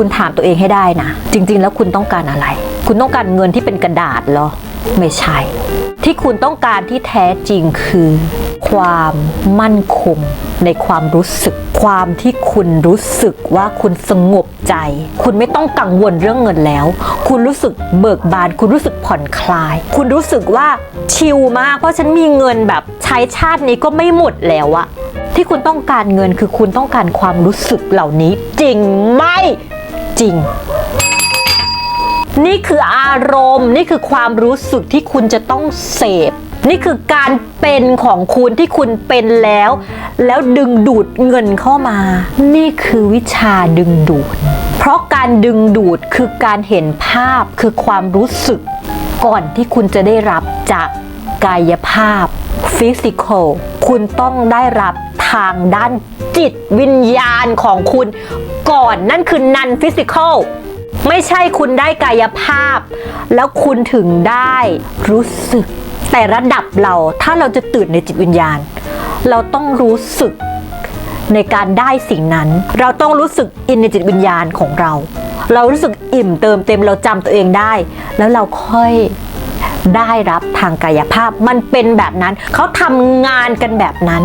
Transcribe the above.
คุณถามตัวเองให้ได้นะ จริง ๆ แล้วคุณต้องการอะไร คุณต้องการเงินที่เป็นกระดาษเหรอ ไม่ใช่ ที่คุณต้องการที่แท้จริงคือ ความมั่นคงในความรู้สึก ความที่คุณรู้สึกว่าคุณสงบใจ คุณไม่ต้องกังวลเรื่องเงินแล้ว คุณรู้สึกเบิกบาน คุณรู้สึกผ่อนคลาย คุณรู้สึกว่าชิลมาก เพราะฉันมีเงินแบบใช้ชาตินี้ก็ไม่หมดแล้วอะที่คุณต้องการเงินคือคุณต้องการความรู้สึกเหล่านี้จริงไหม จริง นี่คืออารมณ์ นี่คือความรู้สึกที่คุณจะต้องเสพนี่คือการเป็นของคุณที่คุณเป็นแล้ว แล้วดึงดูดเงินเข้ามา นี่คือวิชาดึงดูด เพราะการดึงดูดคือการเห็นภาพคือความรู้สึก ก่อนที่คุณจะได้รับจากกายภาพฟิสิกอลคุณต้องได้รับทางด้านจิตวิญญาณของคุณ ก่อนนั่นคือนันฟิสิกอลไม่ใช่คุณได้กายภาพ แล้วคุณถึงได้รู้สึก แต่ระดับเราถ้าเราจะตื่นในจิตวิญญาณ เราต้องรู้สึกในการได้สิ่งนั้น เราต้องรู้สึกอินในจิตวิญญาณของเรา เรารู้สึกอิ่มเติมเต็มเราจำตัวเองได้ แล้วเราค่อยได้รับทางกายภาพ มันเป็นแบบนั้น เขาทำงานกันแบบนั้น